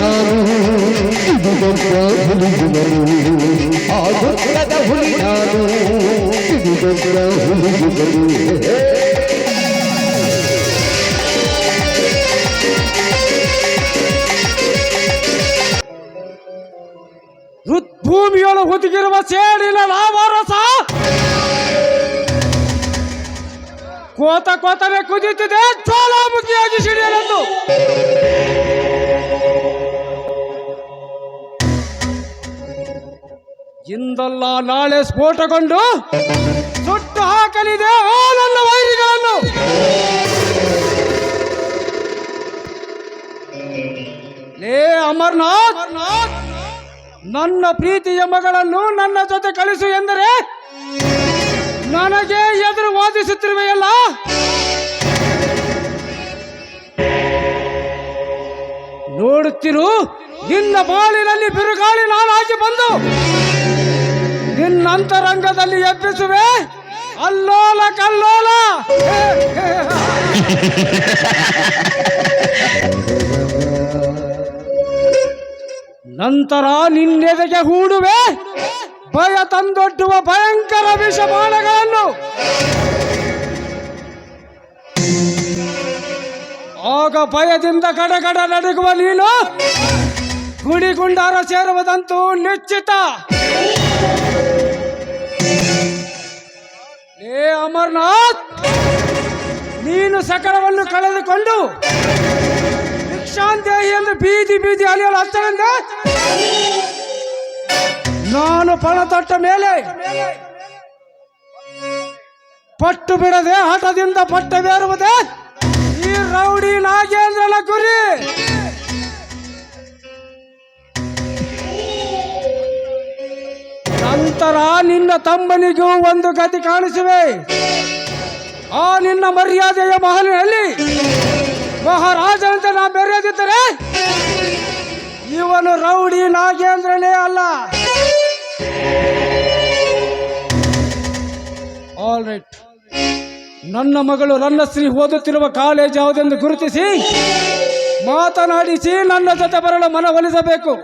ನಾನು ಇದು ದೊಡ್ಡ ಹುಲಿಯುವರು ಆ ದೊಡ್ಡದ ನಾನು ಇದು ದೊಡ್ಡ ಹುಲಿಯುವರು ಭೂಮಿಯೊಳು ಹುದುಗಿರುವ ಸೇಡಿನ ಲಾಭರಸ ಕೋತ ಕೋತನೆ ಕುದಿಯುತ್ತಿದೆ ಜ್ವಾಲಾಮುಖಿಯಾಗಿ ಸಿಡಿಯಲೆಂದು. ಇಂದಲ್ಲ ನಾಳೆ ಸ್ಫೋಟಗೊಂಡು ಸುಟ್ಟು ಹಾಕಲಿದೆ ನನ್ನ ವೈರಿಗಳನ್ನು. ಲೇ ಅಮರ್ನಾಥ್, ನನ್ನ ಪ್ರೀತಿಯ ಮಗಳನ್ನು ನನ್ನ ಜೊತೆ ಕಳಿಸು ಎಂದರೆ ನನಗೆ ಎದುರು ವಾದಿಸುತ್ತಿರುವೆಯಲ್ಲ? ನೋಡುತ್ತಿರು ನಿನ್ನ ಬಾಳಿನಲ್ಲಿ ಬಿರುಗಾಳಿ ನಾನಾಗಿ ಬಂದು ಅಂತರಂಗದಲ್ಲಿ ಎಬ್ಬಿಸುವೆ. ಅಲ್ಲೋಲ ಕಲ್ಲೋಲ. ನಂತರ ನಿನ್ನೆದೆಗೆ ಹೂಡುವೆ. ಭಯ ತಂದೊಡ್ಡುವ ಭಯಂಕರ ವಿಷಬಾಣಗಳನ್ನು ಆಗ ಭಯದಿಂದ ಗಡಗಡ ನಡುಗುವ ನೀನು. ಗುಡಿಗುಂಡಾರ ಸೇರುವುದಂತೂ ನಿಶ್ಚಿತ. ಏ ಅಮರ್ನಾಥ್, ನೀನು ಸಕಲವನ್ನು ಕಳೆದುಕೊಂಡು ಭಿಕ್ಷಾಂದೇಹಿ ಎಂದು ಬೀದಿ ಬೀದಿ ಅಲಿಯಲು ಹತ್ತನೆಂದ ನಾನು ಪಣ ತೊಟ್ಟ ಮೇಲೆ ಪಟ್ಟು ಬಿಡದೆ ಹಠದಿಂದ ಪಟ್ಟಬೇರುವುದೇ ಈ ನಂತರ ನಿನ್ನ ತಮ್ಮನಿಗೂ ಒಂದು ಗತಿ ಕಾಣಿಸುವೆ. ಆ ನಿನ್ನ ಮರ್ಯಾದೆಯ ಮಹಲಿನಲ್ಲಿ ಮಹಾರಾಜನಂತೆ ನಾ ಬೆರೆಯದಿದ್ದರೆ ಇವನು ರೌಡಿ ನಾಗೇಂದ್ರನೇ ಅಲ್ಲ. ಆಲ್ ರೈಟ್ ನನ್ನ ಮಗಳು ರನ್ನಶ್ರೀ ಓದುತ್ತಿರುವ ಕಾಲೇಜ್ ಯಾವುದೆಂದು ಗುರುತಿಸಿ ಮಾತನಾಡಿಸಿ ನನ್ನ ಜೊತೆ ಬರಲು ಮನವೊಲಿಸಬೇಕು.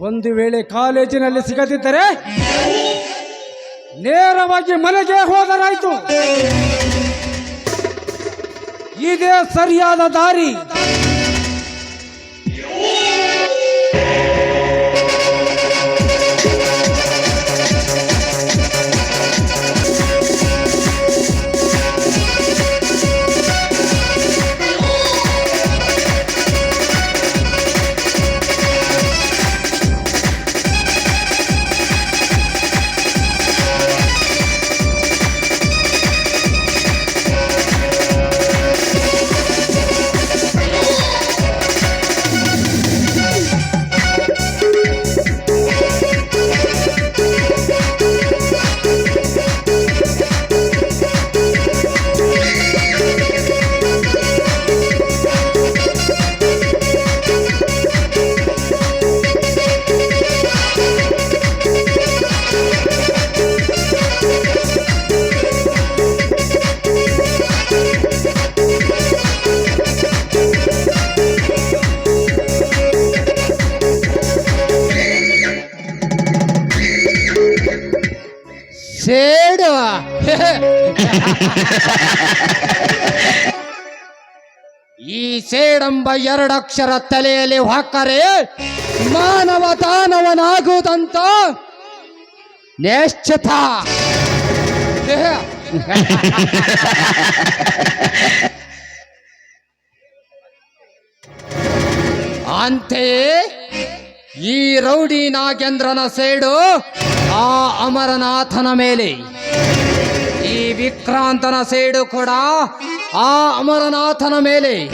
ಒಂದು ವೇಳೆ ಕಾಲೇಜಿನಲ್ಲಿ ಸಿಗದಿದ್ದರೆ ನೇರವಾಗಿ ಮನೆಗೆ ಹೋದರಾಯಿತು. ಇದೇ ಸರಿಯಾದ ದಾರಿ. ಸೇಡು. ಈ ಸೇಡಂಬ ಎರಡಕ್ಷರ ತಲೆಯಲ್ಲಿ ಹಾಕರೆ ಮಾನವ ದಾನವನಾಗುವುದಂತ ನಿಶ್ಚಿತ ಅಂತೆಯೇ ಈ ರೌಡಿ ನಾಗೇಂದ್ರನ ಸೇಡು ಆ ಅಮರನಾಥನ ಮೇಲೆ. ಈ ವಿಕ್ರಾಂತನ ಸೇಡು ಕೂಡ ಆ ಅಮರನಾಥನ ಮೇಲೆ.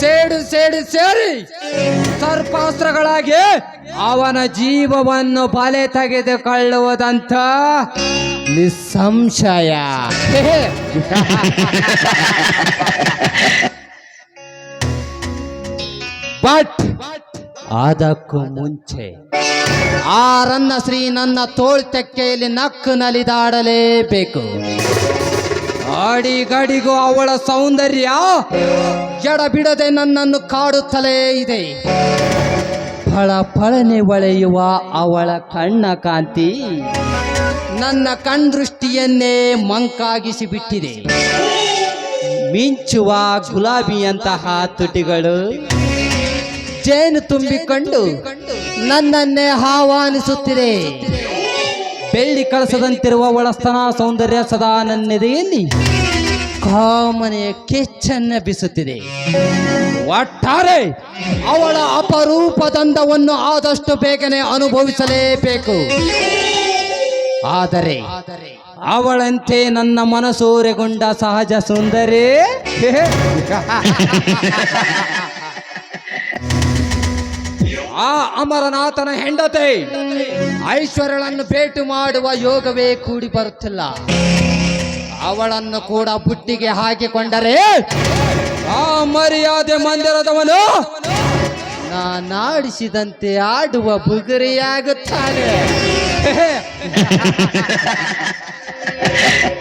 ಸೇಡು ಸೇಡು, ಸೇರಿ ಸರ್ಪಾಸ್ತ್ರಗಳಾಗಿ ಅವನ ಜೀವವನ್ನು ಬಲೆ ತೆಗೆದುಕೊಳ್ಳುವುದಂತ ನಿಸ್ಸಂಶಯ. ಬಟ್ ಅದಕ್ಕೂ ಮುಂಚೆ ಆ ರನ್ನ ಶ್ರೀ ನನ್ನ ತೋಳ್ತೆಕ್ಕೆಯಲ್ಲಿ ನಕ್ಕು ನಲಿದಾಡಲೇಬೇಕು. ಅಡಿಗಡಿಗೂ ಅವಳ ಸೌಂದರ್ಯ ಎಡಬಿಡದೆ ನನ್ನನ್ನು ಕಾಡುತ್ತಲೇ ಇದೆ. ಫಳ ಫಳನೆ ಒಳೆಯುವ ಅವಳ ಕಣ್ಣ ಕಾಂತಿ ನನ್ನ ಕಣ್ದೃಷ್ಟಿಯನ್ನೇ ಮಂಕಾಗಿಸಿ ಬಿಟ್ಟಿದೆ ಮಿಂಚುವ ಗುಲಾಬಿಯಂತಹ ತುಟಿಗಳು ಜೇನು ತುಂಬಿಕೊಂಡು ನನ್ನನ್ನೇ ಆಹ್ವಾನಿಸುತ್ತಿದೆ. ಬೆಳ್ಳಿ ಕಳಸದಂತಿರುವ ಒಳಸ್ತನ ಸೌಂದರ್ಯ ಸದಾ ನನ್ನೆದೆಯಲ್ಲಿ ಕಾಮನೆಯ ಕೆಚ್ಚನ್ನ ಬಿಸುತ್ತಿದೆ. ಒಟ್ಟಾರೆ ಅವಳ ಅಪರೂಪದಂದವನ್ನು ಆದಷ್ಟು ಬೇಗನೆ ಅನುಭವಿಸಲೇಬೇಕು. ಆದರೆ ಅವಳಂತೆ ನನ್ನ ಮನಸೂರೆಗೊಂಡ ಸಹಜ ಸುಂದರಿ ಆ ಅಮರನಾಥನ ಹೆಂಡತೆ. ಐಶ್ವರ್ಯಳನ್ನು ಭೇಟಿ ಮಾಡುವ ಯೋಗವೇ ಕೂಡಿ ಬರುತ್ತಿಲ್ಲ. ಅವಳನ್ನು ಕೂಡ ಬುಟ್ಟಿಗೆ ಹಾಕಿಕೊಂಡರೆ ಆ ಮರ್ಯಾದೆ ಮಂದಿರದವನು ನಾನಾಡಿಸಿದಂತೆ ಆಡುವ ಬುಗುರಿಯಾಗುತ್ತಾನೆ.